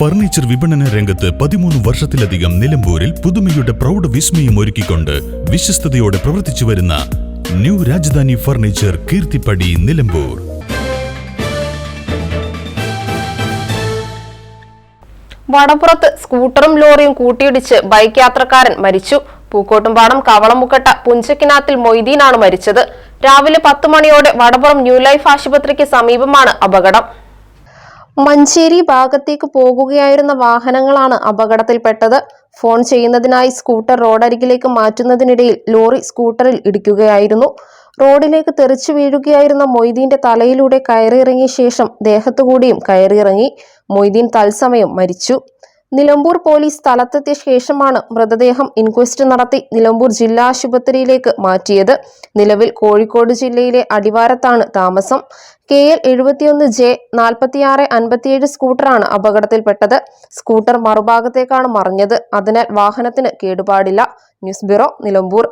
Furniture വിപണന രംഗത്ത് പതിമൂന്ന് വർഷത്തിലധികം നിലമ്പൂരിൽ പുതുമയുടെ പ്രൗഢ വിസ്മയം ഒരുക്കിക്കൊണ്ട് വിശ്വസ്തയോടെ പ്രവർത്തിച്ചു വരുന്ന ന്യൂ രാജധാനി ഫർണിച്ചർ കീർത്തിപ്പടി നിലമ്പൂർ. വടപ്പുറത്ത് സ്കൂട്ടറും ലോറിയും കൂട്ടിയിടിച്ച് ബൈക്ക് യാത്രക്കാരൻ മരിച്ചു. പൂക്കോട്ടുംപാടം കവളമുക്കട്ട പുഞ്ചക്കിനാത്തിൽ മൊയ്തീനാണ് മരിച്ചത്. രാവിലെ പത്ത് മണിയോടെ വടപ്പുറം ന്യൂ ലൈഫ് ആശുപത്രിക്ക് സമീപമാണ് അപകടം. മഞ്ചേരി ഭാഗത്തേക്ക് പോകുകയായിരുന്ന വാഹനങ്ങളാണ് അപകടത്തിൽപ്പെട്ടത്. ഫോൺ ചെയ്യുന്നതിനായി സ്കൂട്ടർ റോഡരികിലേക്ക് മാറ്റുന്നതിനിടയിൽ ലോറി സ്കൂട്ടറിൽ ഇടിക്കുകയായിരുന്നു. റോഡിലേക്ക് തെറിച്ചു വീഴുകയായിരുന്ന മൊയ്തീന്റെ തലയിലൂടെ കയറിയിറങ്ങിയ ശേഷം ദേഹത്തുകൂടിയും കയറിയിറങ്ങി. മൊയ്തീൻ തത്സമയം മരിച്ചു. നിലമ്പൂർ പോലീസ് സ്ഥലത്തെത്തിയ ശേഷമാണ് മൃതദേഹം ഇൻക്വസ്റ്റ് നടത്തി നിലമ്പൂർ ജില്ലാ ആശുപത്രിയിലേക്ക് മാറ്റിയത്. നിലവിൽ കോഴിക്കോട് ജില്ലയിലെ അടിവാരത്താണ് താമസം. കെ എൽ എഴുപത്തിയൊന്ന് ജെ നാൽപ്പത്തിയാറ് അൻപത്തിയേഴ് സ്കൂട്ടറാണ് അപകടത്തിൽപ്പെട്ടത്. സ്കൂട്ടർ മറുഭാഗത്തേക്കാണ് മറിഞ്ഞത്. അതിനാൽ വാഹനത്തിന് കേടുപാടില്ല. News bureau Nilambur.